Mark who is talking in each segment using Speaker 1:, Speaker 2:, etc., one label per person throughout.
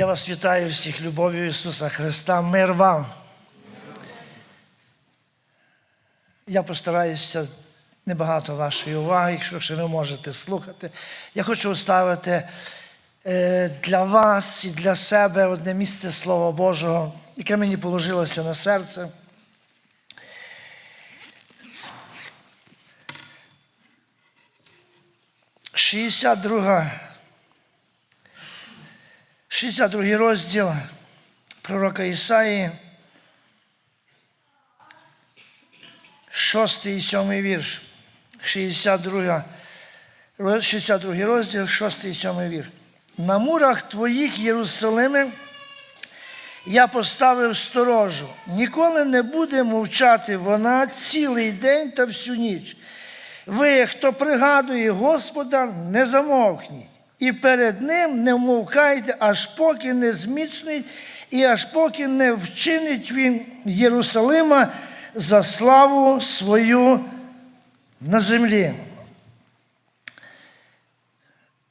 Speaker 1: Я вас вітаю всіх любов'ю Ісуса Христа. Мир вам. Я постараюся небагато вашої уваги, якщо ще ви можете слухати. Я хочу оставити е, для вас і для себе одне місце Слова Божого, яке мені положилося на серце. Шістдесят друга 62 розділ пророка Ісаї, 6 і 7 вірш. 62, 62 розділ, 6 і 7 вірш. На мурах твоїх Єрусалиме я поставив сторожу. Ніколи не буде мовчати вона цілий день та всю ніч. Ви, хто пригадує Господа, не замовкніть. І перед ним не вмовкайте, аж поки не зміцнить, і аж поки не вчинить він Єрусалима за славу свою на землі.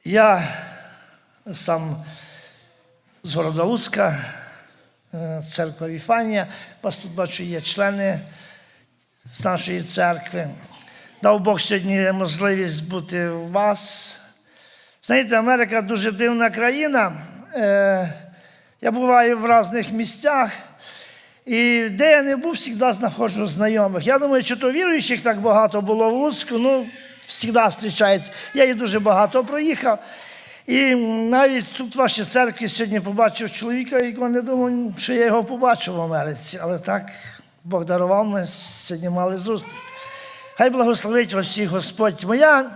Speaker 1: Я сам з города Луцька, е, церква Віфанія. Вас тут бачу, є члени з нашої церкви. Дав Бог сьогодні можливість бути у вас. Знаєте, Америка дуже дивна країна. Е, Я буваю в різних місцях. І де я не був, завжди знаходжу знайомих. Я думаю, що то віруючих так багато було в Луцьку, ну, завжди зустрічається. Я її дуже багато проїхав. І навіть тут в вашій церкві сьогодні побачив чоловіка, якого не думав, що я його побачу в Америці. Але так Бог дарував, ми сьогодні мали зустріч. Хай благословить вас всіх Господь. Моя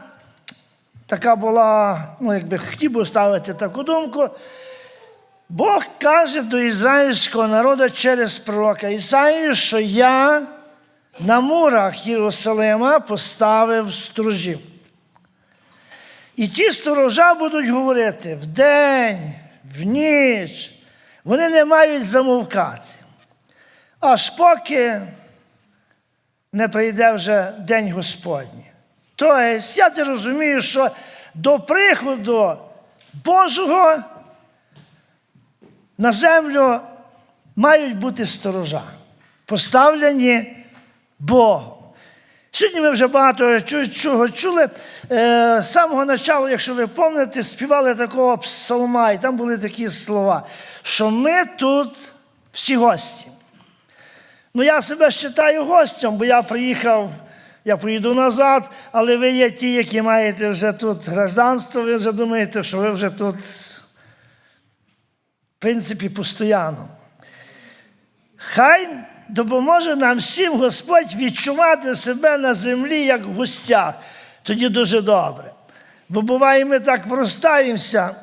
Speaker 1: така була, ну, якби хотів би ставити таку думку. Бог каже до ізраїльського народу через пророка Ісаїю, що я на мурах Єрусалима поставив сторожів. І ті сторожа будуть говорити вдень, в ніч. Вони не мають замовкати. Аж поки не прийде вже День Господній. Тобто, я розумію, що до приходу Божого на землю мають бути сторожа, поставлені Богом. Сьогодні ми вже багато чого чули. Е, З самого початку, якщо ви пам'ятаєте, співали такого псалма, і там були такі слова, що ми тут всі гості. Ну, я себе вважаю гостем, бо я приїхав, я поїду назад, але ви є ті, які маєте вже тут гражданство, ви вже думаєте, що ви вже тут, в принципі, постійно. Хай допоможе нам всім Господь відчувати себе на землі як в гостях. Тоді дуже добре. Бо буває, ми так простаємося,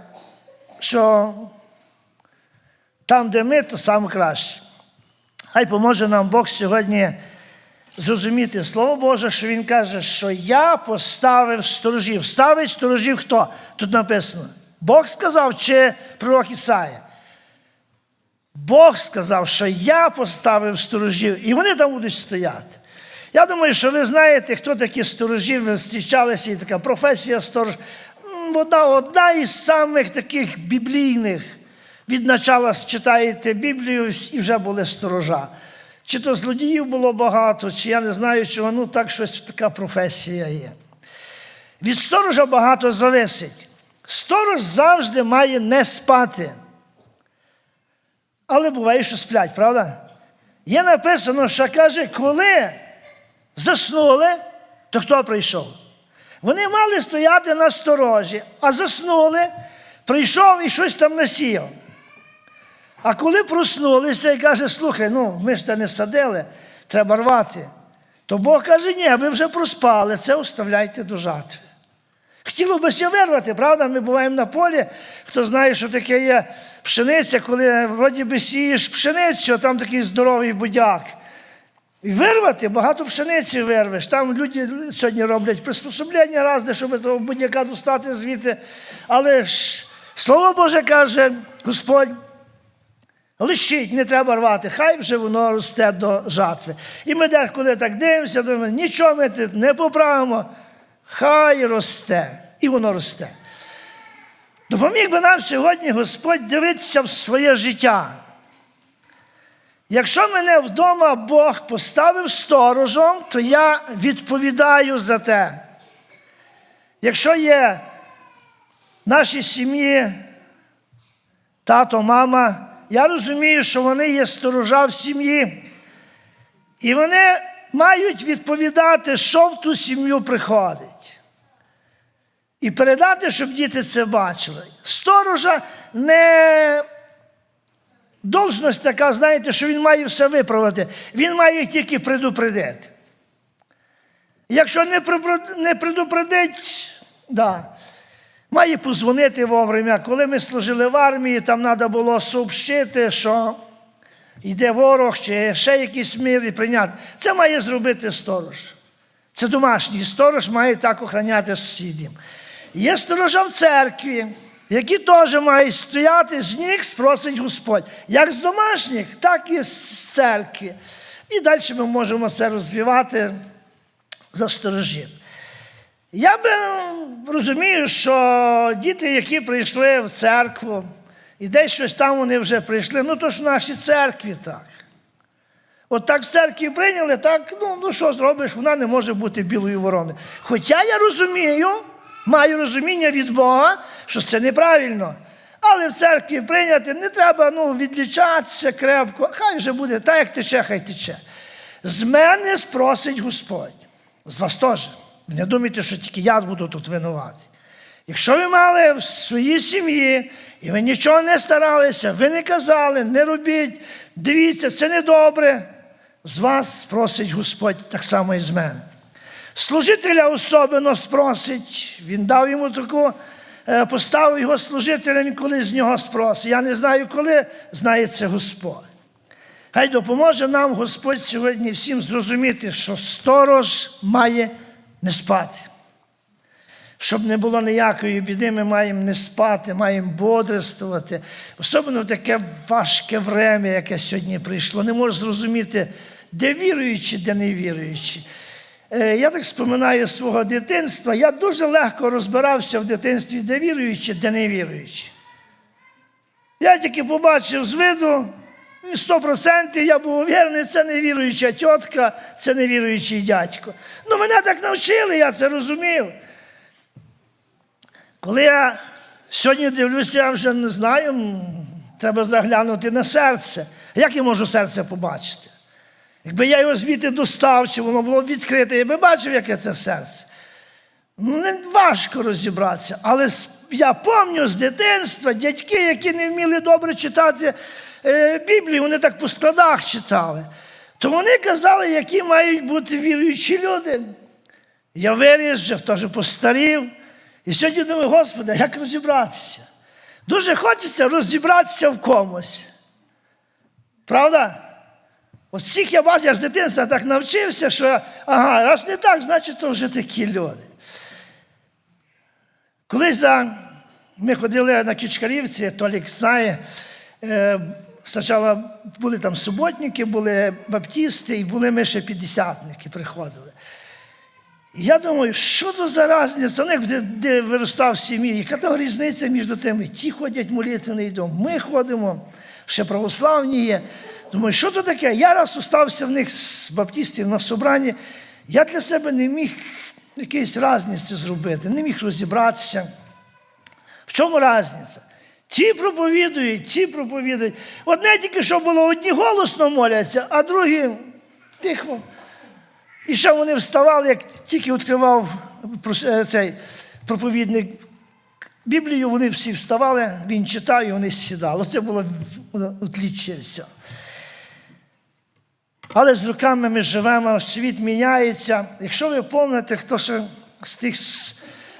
Speaker 1: що там, де ми, то саме краще. Хай поможе нам Бог сьогодні зрозуміти Слово Боже, що Він каже, що я поставив сторожів. Ставить сторожів хто? Тут написано. Бог сказав чи пророк Ісая? Бог сказав, що я поставив сторожів, і вони там будуть стояти. Я думаю, що ви знаєте, хто такі сторожі, ви зустрічалися, і така професія сторож. Одна, одна із самих таких біблійних. Від начала читаєте Біблію і вже були сторожа. Чи то злодіїв було багато, чи я не знаю, чого, ну так щось така професія є. Від сторожа багато зависить. Сторож завжди має не спати. Але буває, що сплять, правда? Є написано, що каже, коли заснули, то хто прийшов? Вони мали стояти на сторожі, а заснули, прийшов і щось там насіяв. А коли проснулися і каже, слухай, ну ми ж те не садили, треба рвати. То Бог каже, ні, ви вже проспали, це оставляйте до жатви. Хотіло би ся вирвати, правда? Ми буваємо на полі. Хто знає, що таке є пшениця, коли вроді би сієш пшеницю, а там такий здоровий будяк. І вирвати, багато пшениці вирвеш. Там люди сьогодні роблять приспособлення різне, щоб того будяка достати звідти. Але ж Слово Боже каже, Господь. Лишіть, не треба рвати, хай вже воно росте до жатви. І ми деколи так дивимося, думаємо, нічого ми тут не поправимо, хай росте. І воно росте. Допоміг би нам сьогодні Господь дивитися в своє життя. Якщо мене вдома Бог поставив сторожом, то я відповідаю за те. Якщо є в нашій сім'ї тато, мама, я розумію, що вони є сторожа в сім'ї. І вони мають відповідати, що в ту сім'ю приходить. І передати, щоб діти це бачили. Сторожа не должність така, знаєте, що він має все виправити. Він має тільки предупредити. Якщо не предупредить, да, має позвонити вовремя. Коли ми служили в армії, там треба було сообщити, що йде ворог чи ще якийсь мір і прийняти. Це має зробити сторож. Це домашній сторож має так охороняти сусідів. Є сторожа в церкві, які теж мають стояти, з них спросить Господь. Як з домашніх, так і з церкви. І далі ми можемо це розвивати за сторожів. Я би розумію, що діти, які прийшли в церкву, і десь щось там вони вже прийшли, ну то ж в нашій церкві так. От так в церкві прийняли, так, ну, ну що зробиш, вона не може бути білою вороною. Хоча я розумію, маю розуміння від Бога, що це неправильно. Але в церкві прийняти не треба ну, відлічатися крепко, хай вже буде так, як тече, хай тече. З мене спросить Господь. З вас теж. Не думайте, що тільки я буду тут винуватий. Якщо ви мали в своїй сім'ї, і ви нічого не старалися, ви не казали, не робіть, дивіться, це недобре. З вас спросить Господь так само і з мене. Служителя особливо спросить, він дав йому таку, е, поставив його служителем, коли з нього спросить. Я не знаю, коли знає це Господь. Хай допоможе нам Господь сьогодні всім зрозуміти, що сторож має не спати. Щоб не було ніякої біди, ми маємо не спати, маємо бодрствувати. Особливо в таке важке время, яке сьогодні прийшло. Не можу зрозуміти, де віруючі, де не віруючі. Е, Я так споминаю свого дитинства. Я дуже легко розбирався в дитинстві, де віруючі, де не віруючі. Я тільки побачив з виду, і 100% я був уверений, це невіруюча тітка, це невіруючий дядько. Ну, мене так навчили, я це розумів. Коли я сьогодні дивлюся, я вже не знаю, треба заглянути на серце. Як я можу серце побачити? Якби я його звідти достав, чи воно було відкрите, я би бачив, яке це серце. Ну, не важко розібратися. Але я пам'ятаю з дитинства дядьки, які не вміли добре читати е, Біблію, вони так по складах читали. То вони казали, які мають бути віруючі люди. Я виріс, вже теж постарів. І сьогодні думаю, Господи, як розібратися? Дуже хочеться розібратися в комусь. Правда? От всіх я бачу, я з дитинства так навчився, що ага, раз не так, значить, то вже такі люди. Колись за, ми ходили на Кічкарівці, Толік знає, е, спочатку були там суботники, були баптісти, і були ми ще п'ятдесятники, приходили. І я думаю, що це за різниця? У них де, де виростав в сім'ї, яка там різниця між тими? Ті ходять молитвений дом, ми ходимо, ще православні є. Думаю, що то таке? Я раз остався в них з баптистів на собранні, я для себе не міг якоїсь різниці зробити, не міг розібратися. В чому різниця? Ті проповідують, ті проповідують. Одне тільки що було, одні голосно моляться, а другі тихо. І ще вони вставали, як тільки відкривав е, цей проповідник Біблію, вони всі вставали, він читав і вони сідали. Це було все. Але з роками ми живемо, світ міняється. Якщо ви пам'ятаєте, хто ще з тих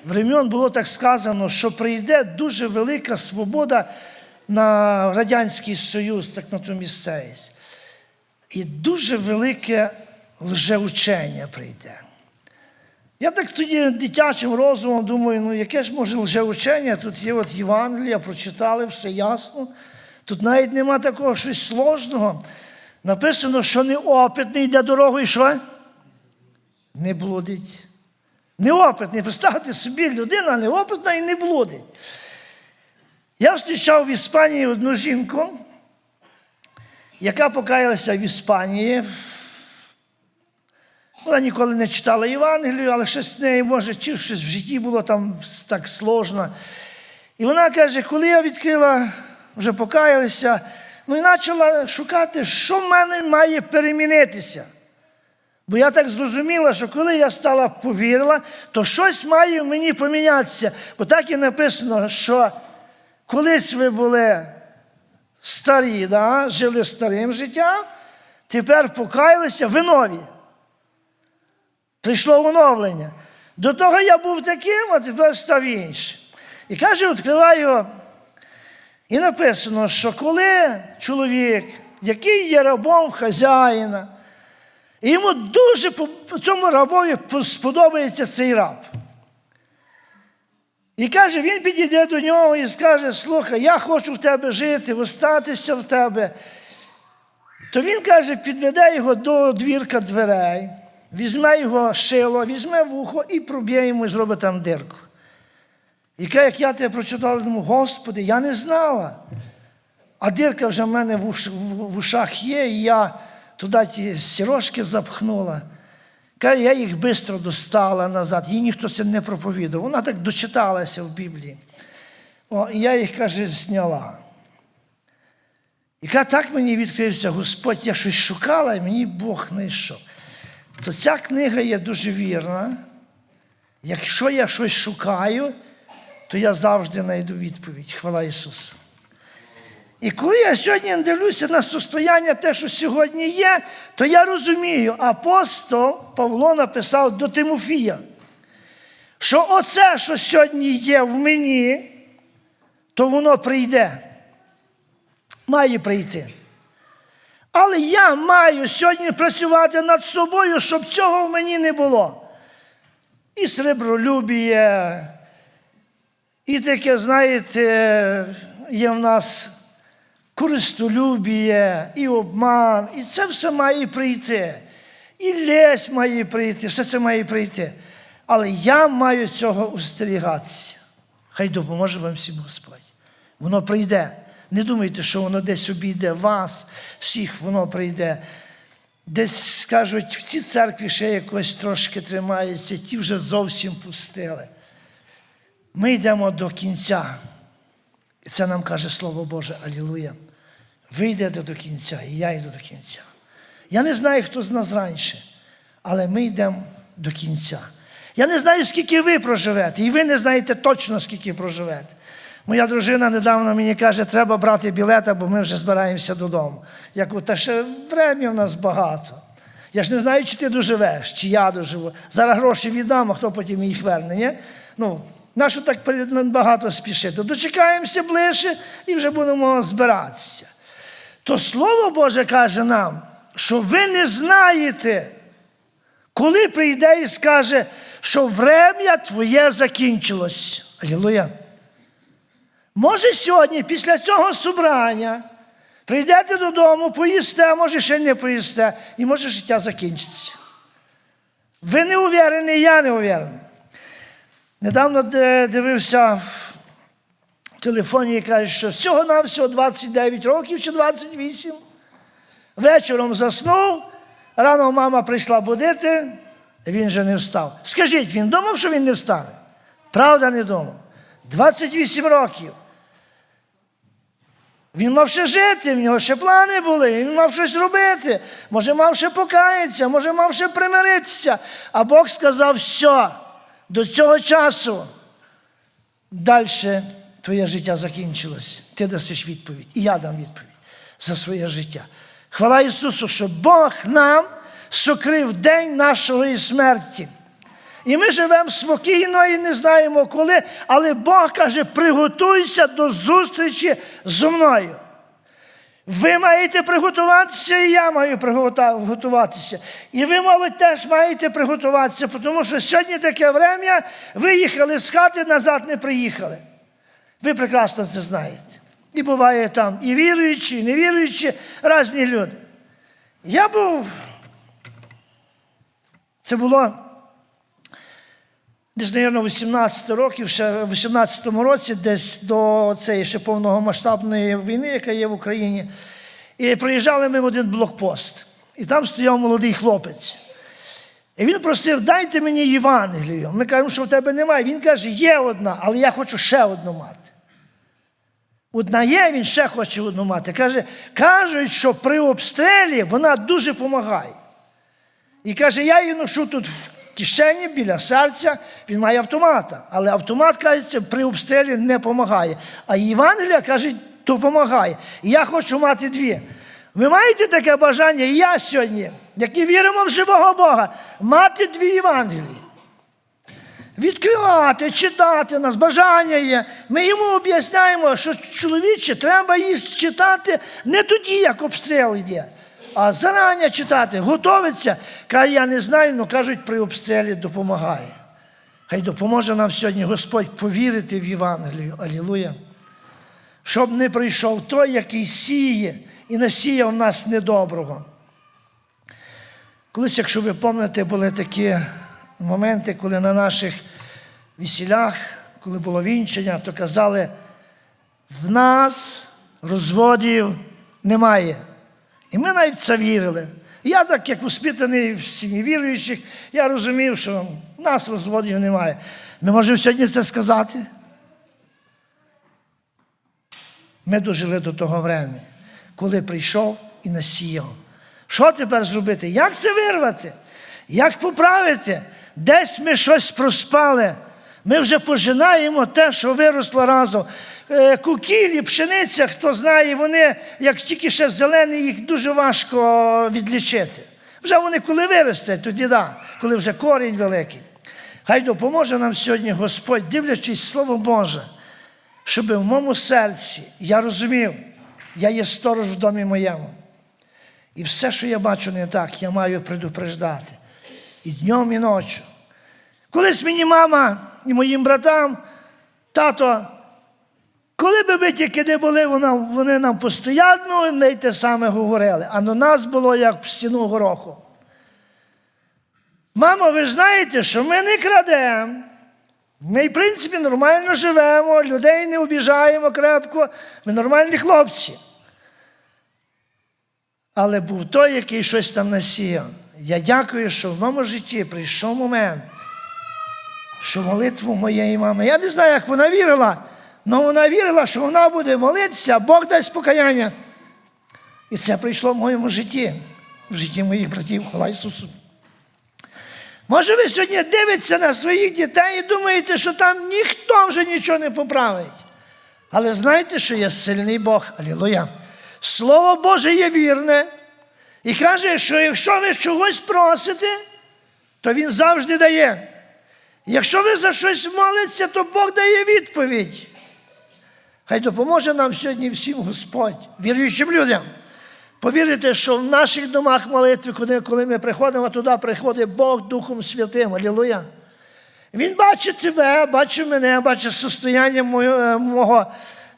Speaker 1: времен було так сказано, що прийде дуже велика свобода на Радянський Союз, так на ту місцевість. І дуже велике лжеучення прийде. Я так тоді дитячим розумом думаю, ну яке ж може лжеучення? Тут є от Євангелія, прочитали, все ясно. Тут навіть нема такого щось сложного. Написано, що неопитний йде дорогою, що? Не блудить. Неопитний. Представте собі, людина неопитна і не блудить. Я зустрічав в Іспанії одну жінку, яка покаялася в Іспанії. Вона ніколи не читала Євангелію, але щось з нею, може, чи щось в житті було там так сложно. І вона каже, коли я відкрила, вже покаялася, ну і почала шукати, що в мене має перемінитися. Бо я так зрозуміла, що коли я стала повірила, то щось має в мені помінятися. Бо так і написано, що колись ви були старі, да, жили старим життям, тепер покаялися, ви нові. Прийшло оновлення. До того я був таким, а тепер став іншим. І каже, відкриваю, і написано, що коли чоловік, який є рабом хазяїна, і йому дуже цьому рабові сподобається цей раб. І каже, він підійде до нього і скаже, слухай, я хочу в тебе жити, остатися в тебе. То він каже, підведе його до двірка дверей, візьме його шило, візьме вухо і проб'є йому і зробить там дирку. І каже, як я тебе прочитав, думаю, Господи, я не знала. А дирка вже в мене в ушах є, і я туди ті сірошки запхнула. Каже, я їх швидко достала назад, їй ніхто це не проповідав. Вона так дочиталася в Біблії. О, і я їх, каже, зняла. І каже, так мені відкрився Господь, я щось шукала, і мені Бог знайшов. То ця книга є дуже вірна. Якщо я щось шукаю, то я завжди знайду відповідь. Хвала Ісусу. І коли я сьогодні дивлюся на состояння те, що сьогодні є, то я розумію, апостол Павло написав до Тимофія, що оце, що сьогодні є в мені, то воно прийде. Має прийти. Але я маю сьогодні працювати над собою, щоб цього в мені не було. І сребролюбіє, і таке, знаєте, є в нас користолюбіє, і обман, і це все має прийти. І лесь має прийти, все це має прийти. Але я маю цього устерігатися. Хай допоможе вам всім Господь. Воно прийде. Не думайте, що воно десь обійде вас, всіх воно прийде. Десь скажуть, в цій церкві ще якось трошки тримається, ті вже зовсім пустили. Ми йдемо до кінця. І це нам каже Слово Боже, Алілуя. Ви йдете до кінця, і я йду до кінця. Я не знаю, хто з нас раніше, але ми йдемо до кінця. Я не знаю, скільки ви проживете, і ви не знаєте точно, скільки проживете. Моя дружина недавно мені каже, треба брати білета, бо ми вже збираємося додому. Я кажу, та ще врем'я в нас багато. Я ж не знаю, чи ти доживеш, чи я доживу. Зараз гроші віддам, а хто потім їх верне. Ні? Ну, Нащо так багато спішити? Дочекаємося ближче і вже будемо збиратися. То Слово Боже каже нам, що ви не знаєте, коли прийде і скаже, що врем'я твоє закінчилось. Алілуя. Може, сьогодні, після цього собрання, прийдете додому, поїсте, а може ще не поїсте, і може життя закінчиться. Ви не уверені, я не уверений. Недавно дивився телефоні і каже, що всього-навсього 29 років чи 28. Вечором заснув, рано мама прийшла будити, він вже не встав. Скажіть, він думав, що він не встане? Правда, не думав. 28 років. Він мав ще жити, в нього ще плани були, він мав щось робити, може, мав ще покаятися, може, мав ще примиритися. А Бог сказав, все, до цього часу далі твоє життя закінчилось. Ти дасиш відповідь. І я дам відповідь за своє життя. Хвала Ісусу, що Бог нам сокрив день нашої смерті. І ми живемо спокійно і не знаємо коли, але Бог каже, приготуйся до зустрічі зі мною. Ви маєте приготуватися, і я маю приготуватися. І ви, молодь, теж маєте приготуватися, тому що сьогодні таке время виїхали з хати, назад не приїхали. Ви прекрасно це знаєте. І буває там і віруючі, і невіруючі, різні люди. Я був, це було десь, мабуть, 18 років, ще в 18-му році, десь до цієї ще повномасштабної війни, яка є в Україні. І приїжджали ми в один блокпост. І там стояв молодий хлопець. І він просив, дайте мені Євангелію. Ми кажемо, що в тебе немає. Він каже, є одна, але я хочу ще одну мати. Одна є, він ще хоче одну мати. Каже, кажуть, що при обстрілі вона дуже допомагає. І каже, я її ношу тут в кишені біля серця, він має автомата. Але автомат, кажеться, при обстрілі не допомагає. А Євангелія, каже, допомагає. І я хочу мати дві. Ви маєте таке бажання, і я сьогодні, які віримо в живого Бога, мати дві Євангелії. Відкривати, читати, нас бажання є. Ми йому об'ясняємо, що чоловіче, треба їх читати не тоді, як обстріл йде, а зарані читати, готовиться. Каже, я не знаю, але кажуть, при обстрілі допомагає. Хай допоможе нам сьогодні Господь повірити в Євангелію. Алілуя. Щоб не прийшов той, який сіє і насіяв нас недоброго. Колись, якщо ви пам'ятаєте, були такі моменти, коли на наших весілях, коли було вінчення, то казали, в нас розводів немає. І ми навіть це вірили. Я, так як успітаний в сім'ї віруючих, я розумів, що в нас розводів немає. Ми можемо сьогодні це сказати. Ми дожили до того времени, коли прийшов і насіяв. Що тепер зробити? Як це вирвати? Як поправити? Десь ми щось проспали. Ми вже пожинаємо те, що виросло разом. Е, Кукілі, пшениця, хто знає, вони, як тільки ще зелені, їх дуже важко відлічити. Вже вони коли виростуть, тоді да, коли вже корінь великий. Хай допоможе нам сьогодні Господь, дивлячись Слово Боже, щоб в моєму серці я розумів, я є сторож в домі моєму. І все, що я бачу не так, я маю предупреждати. І днем, і ночі. Колись мені мама і моїм братам, тато, коли би ми тільки не були, вони нам постійно не й те саме говорили. А на нас було як в стіну гороху. Мамо, ви знаєте, що ми не крадемо. Ми, в принципі, нормально живемо, людей не обіжаємо крепко, ми нормальні хлопці. Але був той, який щось там насіяв. Я дякую, що в моєму житті прийшов момент, що молитву моєї мами. Я не знаю, як вона вірила, але вона вірила, що вона буде молитися, Бог дасть покаяння. І це прийшло в моєму житті, в житті моїх братів, хвала Ісусу. Може, ви сьогодні дивитеся на своїх дітей і думаєте, що там ніхто вже нічого не поправить. Але знайте, що є сильний Бог. Алілуя. Слово Боже є вірне. І каже, що якщо ви чогось просите, то Він завжди дає. Якщо ви за щось молитеся, то Бог дає відповідь. Хай допоможе нам сьогодні всім Господь, віруючим людям. Повірите, що в наших домах молитви, коли, ми приходимо, туди приходить Бог Духом Святим. Алілуя. Він бачить тебе, бачить мене, бачить состояння моє- мого,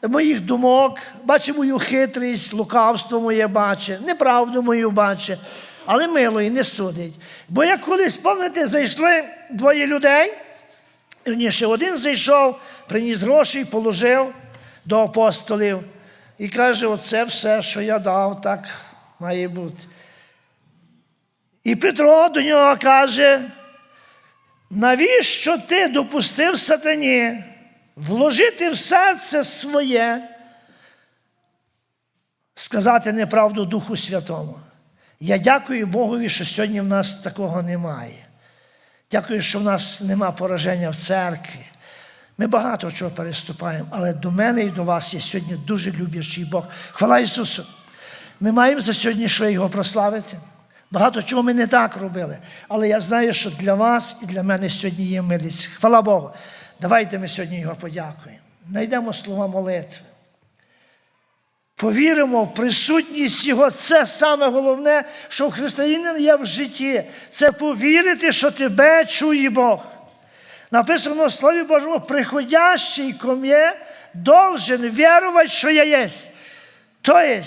Speaker 1: моїх думок, бачить мою хитрість, лукавство моє бачить, неправду мою бачить, але мило і не судить. Бо як колись, пам'ятаєте, зайшли двоє людей, Вірніше, один зайшов, приніс гроші, положив до апостолів і каже: оце все, що я дав, так має бути. І Петро до нього каже, навіщо ти допустив сатані вложити в серце своє, сказати неправду Духу Святому? Я дякую Богові, що сьогодні в нас такого немає. Дякую, що в нас нема пораження в церкві. Ми багато чого переступаємо, але до мене і до вас є сьогодні дуже люблячий Бог. Хвала Ісусу! Ми маємо за сьогодні що його прославити. Багато чого ми не так робили. Але я знаю, що для вас і для мене сьогодні є милість. Хвала Богу. Давайте ми сьогодні його подякуємо. Найдемо слова молитви. Повіримо в присутність Його. Це саме головне, що в християнина є в житті. Це повірити, що тебе чує Бог. Написано в Слові Божому, приходящий ко мне должен вірувати, що я єсть. Тобто,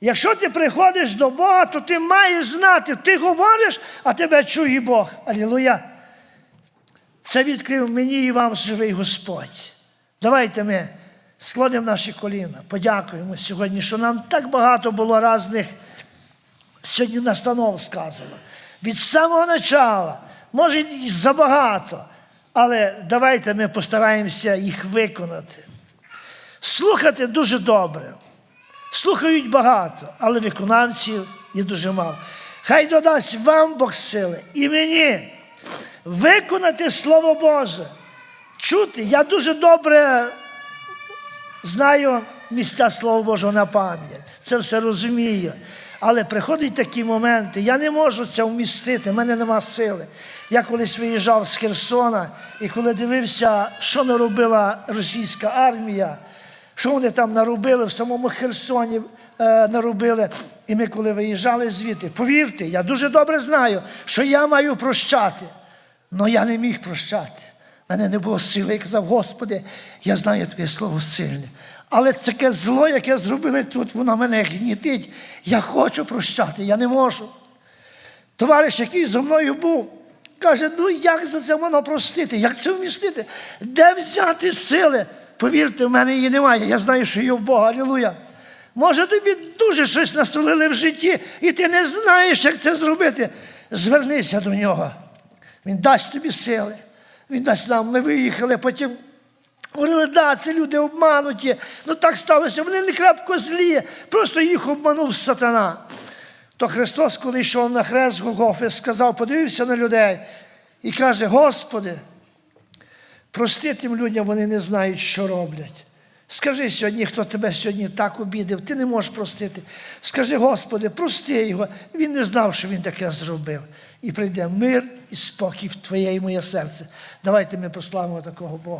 Speaker 1: якщо ти приходиш до Бога, то ти маєш знати, ти говориш, а тебе чує Бог. Алілуя. Це відкрив мені і вам живий Господь. Давайте ми склонимо наші коліна, подякуємо сьогодні, що нам так багато було різних сьогодні настанов сказано. Від самого начала, може і забагато, але давайте ми постараємося їх виконати. Слухати дуже добре. Слухають багато, але виконавців є дуже мало. Хай додасть вам Бог сили і мені виконати Слово Боже. Чути, я дуже добре знаю місця Слова Божого на пам'ять. Це все розумію. Але приходять такі моменти, я не можу це вмістити, в мене нема сили. Я колись виїжджав з Херсона, і коли дивився, що наробила російська армія, що вони там наробили в самому Херсоні е, наробили. І ми, коли виїжджали звідти, повірте, я дуже добре знаю, що я маю прощати. але я не міг прощати. У мене не було сили. Я казав, Господи, я знаю Твоє слово сильне. Але таке зло, яке зробили тут, воно мене гнітить. Я хочу прощати, я не можу. Товариш, який зі мною був, каже: ну як за це воно простити? Як це вмістити? Де взяти сили? Повірте, в мене її немає. Я знаю, що є в Бога. Алілуя. Може, тобі дуже щось насолили в житті, і ти не знаєш, як це зробити. Звернися до нього. Він дасть тобі сили. Він дасть нам. Ми виїхали, потім говорили, да, це люди обмануті. Ну так сталося. Вони не крапко злі, просто їх обманув сатана. То Христос, коли йшов на хрест Голгофи, сказав, подивився на людей і каже: Господи, прости тим людям, вони не знають, що роблять. Скажи сьогодні, хто тебе сьогодні так обідав, ти не можеш простити. Скажи, Господи, прости його. Він не знав, що він таке зробив. І прийде мир і спокій в Твоє і моє серце. Давайте ми прославимо такого Бога.